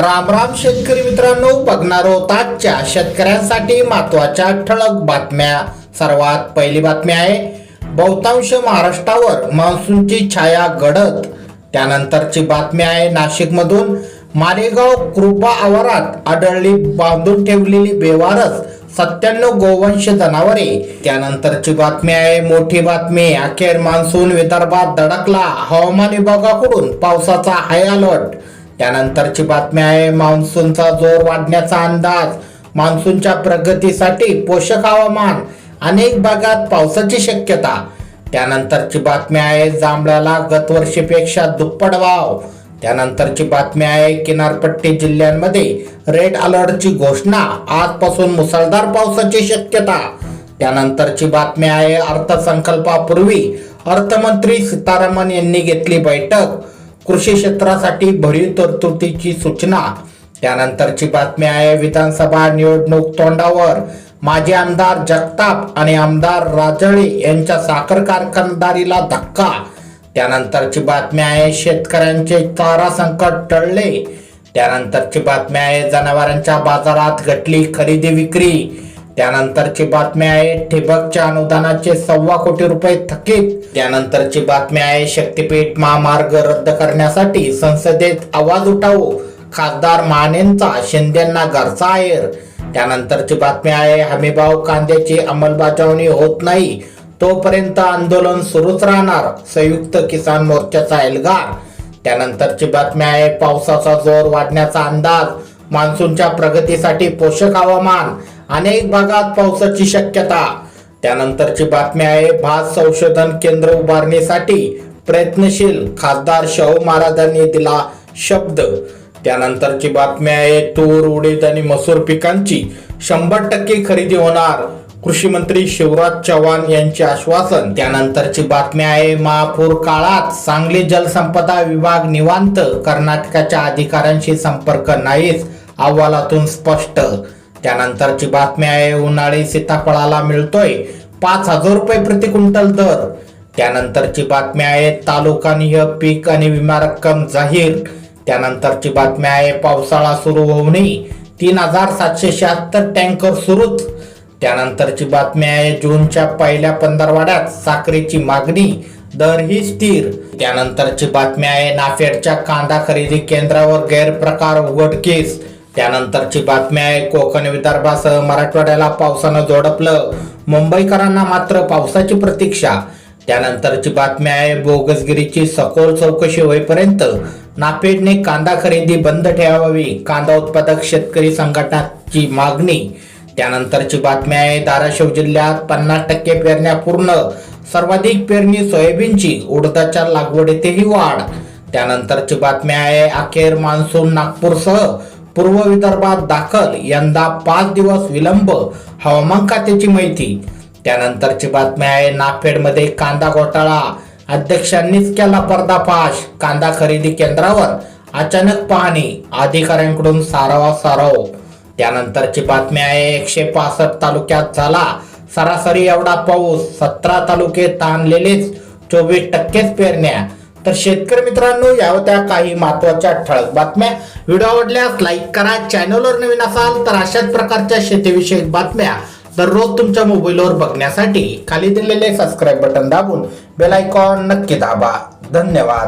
राम राम शेतकरी मित्रांनो बघणार आहोत आजच्या शेतकऱ्यांसाठी महत्त्वाच्या ठळक बातम्या. सर्वात पहिली बातमी आहे बहुतांश महाराष्ट्रावर मान्सूनची छाया गडत त्यानंतरची बातमी आहे नाशिकमधून मालेगाव कृपा आवारात आढळली बांधून ठेवलेली बेवारस सत्त्याण्णव गोवंश जनावरे. त्यानंतरची बातमी आहे मोठी बातमी अखेर मान्सून विदर्भात धडकला. हवामान विभागाकडून पावसाचा हाय अलर्ट. त्यानंतरची बातमी आहे मान्सूनचा जोर वाढण्याचा अंदाज मान्सूनच्या प्रगतीसाठी पोषक हवामान अनेक भागात पावसाची शक्यता. त्यानंतरची बातमी आहे जांभळ्याला गतवर्षीपेक्षा दुप्पट वाव. त्यानंतरची बातमी आहे किनारपट्टी जिल्ह्यांमध्ये रेड अलर्टची घोषणा आजपासून मुसळधार पावसाची शक्यता. त्यानंतरची बातमी आहे अर्थसंकल्पापूर्वी अर्थमंत्री सीतारामन यांनी घेतली बैठक. कृषी क्षेत्रासाठी भरीव तरतुदीची सूचना. त्यानंतरची बातमी आहे विधानसभा निवडणूक तोंडावर. माजी आमदार जगताप आणि आमदार राजळे यांच्या साखर कारखानदारीला धक्का. त्यानंतरची बातमी आहे शेतकऱ्यांचे चारा संकट टळले. त्यानंतरची बातमी आहे जनावरांच्या बाजारात घटली खरेदी विक्री. त्यानंतरची बातमी आहे ठिबकच्या अनुदानाचे सव्वा कोटी रुपये थकीत. त्यानंतरची बातमी आहे शक्तीपीठ महामार्ग रद्द करण्यासाठी संसदेत आवाज उठावू. खासदार मानेंचा शिंदेना घरचा आहेर. त्यानंतरची बातमी आहे हमीभाव कांद्याची अंमलबजावणी होत नाही. तोपर्यंत आंदोलन सुरूच राहणार संयुक्त किसान मोर्चाचा एल्गार त्यानंतरची बातमी आहे पावसाचा जोर वाढण्याचा अंदाज. मान्सूनच्या प्रगतीसाठी पोषक हवामान. अनेक भागात पावसाची शक्यता. त्यानंतरची बातमी आहे भात संशोधन केंद्र उभारणीसाठी प्रयत्नशील खासदार शाहू महाराजांनी दिला शब्द. त्यानंतरची बातमी आहे तूर उडीद आणि मसूर पिकांची शंभर टक्के खरेदी होणार. कृषी मंत्री शिवराज चव्हाण यांचे आश्वासन. त्यानंतरची बातमी आहे महापूर काळात सांगली जलसंपदा विभाग निवांत कर्नाटकाच्या अधिकाऱ्यांशी संपर्क नाहीच अहवालातून स्पष्ट त्यानंतरची बातमी आहे उन्हाळी सीताफळाला मिळतोय पाच हजार रुपये प्रति क्विंटल दर. त्यानंतरची बातमी आहे तालुकानिय पीक आणि विमा रक्कम जाहीर. त्यानंतरची बातमी आहे पावसाळा सुरू होऊनही तीन हजार सातशे शहात्तर टँकर सुरूच. त्यानंतरची बातमी आहे जूनच्या पहिल्या पंधरवाड्यात साखरेची मागणी दर ही स्थिर. त्यानंतरची बातमी आहे नाफेडच्या कांदा खरेदी केंद्रावर गैरप्रकार उघडकीस. त्यानंतरची बातमी आहे कोकण विदर्भासह मराठवाड्याला पावसानं जोडपलं मुंबईकरांना मात्र पावसाची प्रतीक्षा. त्यानंतरची बातमी आहे बोगसगिरीची सखोल चौकशी होईपर्यंत नापेडने कांदा खरेदी बंद ठेवावी कांदा उत्पादक शेतकरी संघटनाची मागणी. त्यानंतरची बातमी आहे धाराशिव जिल्ह्यात पन्नास टक्के पेरण्या पूर्ण. सर्वाधिक पेरणी सोयाबीनची उडदाच्या लागवडीतही वाढ. त्यानंतरची बातमी आहे अखेर मान्सून नागपूरसह पूर्व विदर्भात दाखल यंदा पाच दिवस विलंब हवामान खात्याची माहिती. त्यानंतरची बातमी आहे नाफेडमध्ये कांदा घोटाळा. अध्यक्षांनीच केला पर्दाफाश. कांदा खरेदी केंद्रावर अचानक पाहणी अधिकाऱ्यांकडून सारावा साराव. त्यानंतरची बातमी आहे एकशे पासष्ट तालुक्यात झाला सरासरी एवढा पाऊस. सतरा तालुके ताणलेलेच चोवीस टक्केच पेरण्या. तर शेतकरी मित्रांनो या होत्या काही महत्त्वाच्या ठळक बातम्या. व्हिडिओ आवडल्यास लाईक करा चॅनलवर नवीन असाल तर अशाच प्रकारच्या शेतीविषयक बातम्या दररोज तुमच्या मोबाईलवर बघण्यासाठी खाली दिलेले सबस्क्राईब बटन दाबून बेल आयकॉन नक्की दाबा. धन्यवाद.